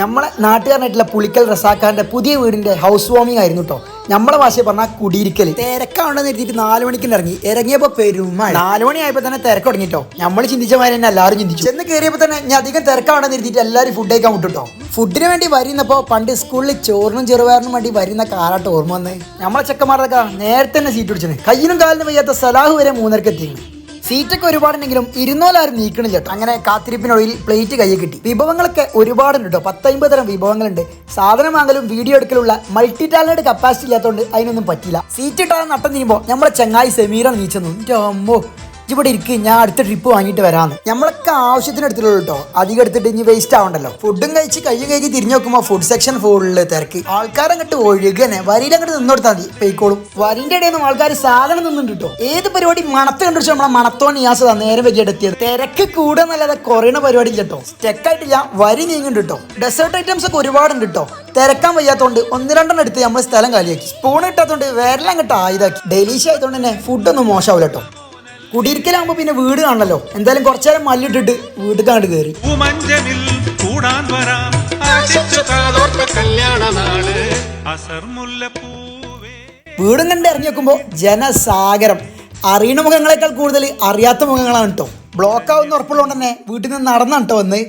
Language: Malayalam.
നമ്മളെ നാട്ടുകാരനായിട്ടുള്ള പുളിക്കൽ റസാക്കാന്റെ പുതിയ വീടിന്റെ ഹൗസ് വാമിംഗ് ആയിരുന്നു കേട്ടോ നമ്മളെ ഭാഷ പറഞ്ഞാൽ കുടിയിരിക്കൽ തിരക്കാണെന്ന് എഴുതിയിട്ട് നാല് മണിക്ക് ഇറങ്ങി. ഇറങ്ങിയപ്പോൾ പെരുമഴ നാല് മണി ആയപ്പോ തന്നെ തിരക്ക് തുടങ്ങിട്ടോ നമ്മൾ ചിന്തിച്ച മാതിരി തന്നെ എല്ലാവരും ചിന്തിച്ചു. ചെന്ന് കയറിയപ്പോൾ തന്നെ ഞാൻ അധികം തിരക്കാണെന്ന് എഴുതിയിട്ട് എല്ലാവരും ഫുഡ് കഴിക്കാൻ വിട്ടുട്ടോ ഫുഡിന് വേണ്ടി വരുന്നപ്പോൾ പണ്ട് സ്കൂളിൽ ചോറിനും ചെറുപയറിനും വേണ്ടി വരുന്ന കാലാട്ട് ഓർമ്മ വന്ന്. നമ്മളെ ചെക്കന്മാരൊക്കെ നേരത്തെ തന്നെ സീറ്റ് പിടിച്ചത്. കയ്യിനും കാലിനും വയ്യാത്ത സലാഹ് വരെ മൂന്നരക്ക് എത്തിയിരുന്നു സീറ്റൊക്കെ ഒരുപാടുണ്ടെങ്കിലും ഇരുന്നോലാരും നീക്കണില്ല കേട്ടോ അങ്ങനെ കാത്തിരിപ്പിനൊഴിയിൽ പ്ലേറ്റ് കൈ കിട്ടി. വിഭവങ്ങളൊക്കെ ഒരുപാടുണ്ട് കേട്ടോ പത്തമ്പത് തരം വിഭവങ്ങളുണ്ട്. സാധനം വാങ്ങലും വീഡിയോ എടുക്കലുള്ള മൾട്ടി ടാലന്റ് കപ്പാസിറ്റി ഇല്ലാത്തതുകൊണ്ട് അതിനൊന്നും പറ്റില്ല. സീറ്റ് ഇട്ടാൽ നട്ടം തിരിയുമ്പോൾ നമ്മളെ ചങ്ങായി സെമീറ നീച്ചെന്നു. എന്റെ അമ്മോ. ഇവിടെ ഇരിക്ക് ഞാൻ അടുത്ത ട്രിപ്പ് വാങ്ങിയിട്ട് വരാന്ന്. നമ്മളൊക്കെ ആവശ്യത്തിന് എടുത്തിട്ടുള്ളൂ കേട്ടോ അധികം എടുത്തിട്ട് ഇനി വേസ്റ്റ് ആവണ്ടല്ലോ. ഫുഡും കഴിച്ച് കയ്യും കഴിഞ്ഞ് തിരിഞ്ഞു നോക്കുമ്പോൾ ഫുഡ് സെക്ഷൻ ഫുള്ള് തിരക്ക്. ആൾക്കാരങ്ങോട്ട് ഒഴുകനെ വരിയിലങ്ങോട്ട് നിന്നോടുത്താൽ മതി. പോയിക്കോളും. വരിന്റെ ഇടയിൽ നിന്നും ആൾക്കാർ സാധനം നിന്നുണ്ട് കേട്ടോ ഏത് പരിപാടി മണത്ത് കണ്ടുപിടിച്ച് നമ്മളെ മണത്തോ നിയാസത നേരം വെക്കിയിട്ട് എത്തിയത് തിരക്ക് കൂടുന്നല്ലാതെ കുറയണ പരിപാടി കേട്ടോ സ്റ്റെക്കായിട്ടില്ല വരി നീങ്ങുന്നുണ്ട് കേട്ടോ ഡെസേർട്ട് ഐറ്റംസ് ഒക്കെ ഒരുപാടുണ്ട് കേട്ടോ തിരക്കാൻ വയ്യാത്തോണ്ട് ഒന്ന് രണ്ടെണ്ണം എടുത്ത് നമ്മൾ സ്ഥലം കാലിയാക്കി. സ്പൂൺ ഇട്ടാത്തതുകൊണ്ട് വേറെല്ലാം കിട്ടാ ആയതാക്കി ഡെലീഷ്യ ആയതുകൊണ്ട് തന്നെ ഫുഡൊന്നും മോശമാവില്ല കേട്ടോ കുടിയിരിക്കലാകുമ്പോ പിന്നെ വീട് കാണല്ലോ എന്തായാലും കുറച്ചേരം മല്ലിട്ടിട്ട് വീട് കണ്ട് കയറി വീടും കണ്ട് ഇറങ്ങി നോക്കുമ്പോൾ ജനസാഗരം. അറിയണ മുഖങ്ങളെക്കാൾ കൂടുതൽ അറിയാത്ത മുഖങ്ങളാണ് കേട്ടോ ബ്ലോക്ക് ആവുന്ന ഉറപ്പുള്ളതുകൊണ്ട് തന്നെ വീട്ടിൽ നിന്ന് നടന്നാണ് കേട്ടോ വന്ന്.